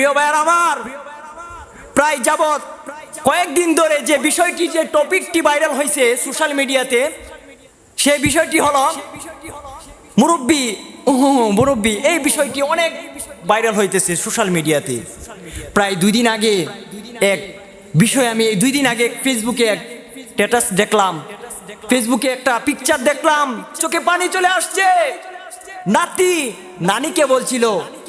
প্রিয় ভাইয়ার আমার, প্রায় যাবৎ কয়েকদিন ধরে যে বিষয়টি, যে টপিকটি ভাইরাল হয়েছে সোশ্যাল মিডিয়াতে সেই বিষয়টি হলো মুরব্বী মুরব্বী, এই বিষয়টি অনেক ভাইরাল হইতেছে সোশ্যাল মিডিয়াতে। প্রায় দুই দিন আগে এক বিষয় আমি এই দুই দিন আগে ফেসবুকে এক স্ট্যাটাস দেখলাম। ফেসবুকে একটা পিকচার দেখলাম, চোখে পানি চলে আসছে। নাতি, নানিকে বলছিল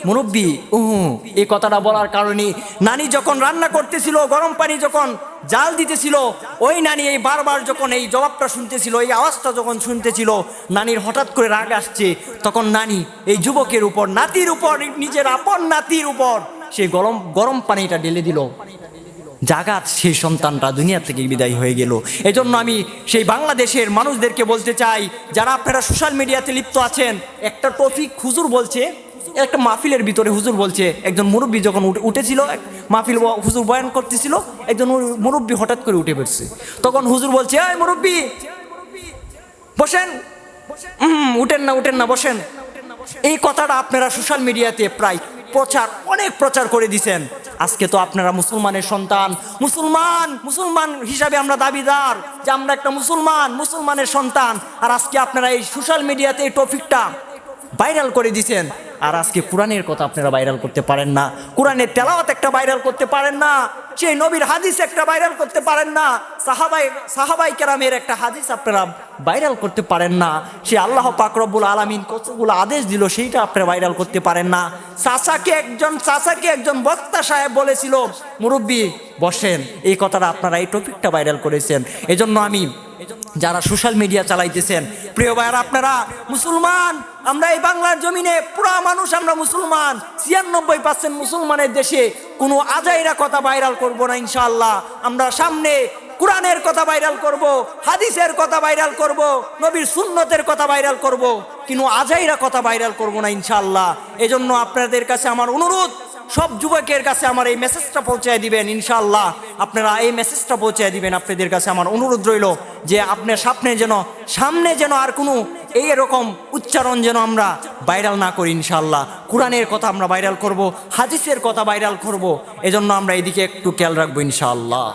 মুরব্বী উহু, এই কথাটা বলার কারণে নানি যখন রান্না করতেছিল, গরম পানি যখন জাল দিতেছিল, ওই নানি এই বারবার যখন এই জবাবটা শুনতেছিল, এই আওয়াজটা যখন শুনতেছিল, নানির হঠাৎ করে রাগ আসছে। তখন নানি এই যুবকের উপর, নাতির উপর, নিজের আপন নাতির উপর সেই গরম গরম পানিটা ঢেলে দিল। জাগাত সেই সন্তানটা দুনিয়া থেকে বিদায় হয়ে গেল। এজন্য আমি সেই বাংলাদেশের মানুষদেরকে বলতে চাই, যারা আপনারা সোশ্যাল মিডিয়াতে লিপ্ত আছেন, একটা টপিক হুজুর বলছে একটা মাহফিলের ভিতরে হুজুর বলছে, একজন মুরব্বী যখন উঠে- উঠেছিল মাহফিল হুজুর বয়ান করতেছিল, একজন মুরব্বী হঠাৎ করে উঠে পড়ছে। তখন হুজুর বলছে, এই মুরব্বী, বসেন। হুম উঠেন না উঠেন না, বসেন। এই কথাটা আপনারা সোশ্যাল মিডিয়াতে প্রায় প্রচার, অনেক প্রচার করে দিছেন। আজকে তো আপনারা মুসলমানের সন্তান, মুসলমান মুসলমান হিসাবে আমরা দাবিদার যে আমরা একটা মুসলমান, মুসলমানের সন্তান। আর আজকে আপনারা এই সোশ্যাল মিডিয়াতে এই টপিকটা ভাইরাল করে দিছেন। আর আজকে কোরআনের কথা আপনারা ভাইরাল করতে পারেন না। কোরআনের তেলাওয়াত একটা ভাইরাল করতে পারেন না। সেই নবীর হাদিস একটা ভাইরাল করতে পারেন না। সাহাবাই সাহাবাই কেরামের একটা হাদিস আপনারা ভাইরাল করতে পারেন না। সে আল্লাহ পাকরবুল আলমিন কতগুলো আদেশ দিল সেইটা আপনারা ভাইরাল করতে পারেন না। চাচাকে একজন চাচাকে একজন বক্তা সাহেব বলেছিল, মুরব্বী, বসেন। এই কথাটা আপনারা এই টপিকটা ভাইরাল করেছেন। এজন্য আমি যারা সোশ্যাল মিডিয়া চালাইতেছেন, প্রিয় ভাইয়ারা, আপনারা মুসলমান, আমরা এই বাংলার জমিনে পুরা মানুষ আমরা মুসলমান, ছিয়ানব্বই পার্সেন্ট মুসলমানের দেশে কোনো আজাইরা কথা ভাইরাল করব না ইনশাআল্লাহ। আমরা সামনে কোরআনের কথা ভাইরাল করব, হাদিসের কথা ভাইরাল করব, নবীর সুন্নতের কথা ভাইরাল করব কিন্তু আজাইরা কথা ভাইরাল করব না ইনশাআল্লাহ। এজন্য আপনাদের কাছে আমার অনুরোধ সব যুবকের কাছে আমার এই মেসেজটা পৌঁছায় দিবেন, ইনশাআল্লাহ। আপনারা এই মেসেজটা পৌঁছায় দিবেন। আপনাদের কাছে আমার অনুরোধ রইল যে আপনার সামনে যেন সামনে যেন আর কোনো এই রকম উচ্চারণ যেন আমরা ভাইরাল না করি, ইনশাআল্লাহ। কোরআনের কথা আমরা ভাইরাল করব, হাদিসের কথা ভাইরাল করব। এজন্য আমরা এদিকে একটু খেয়াল রাখব, ইনশাআল্লাহ।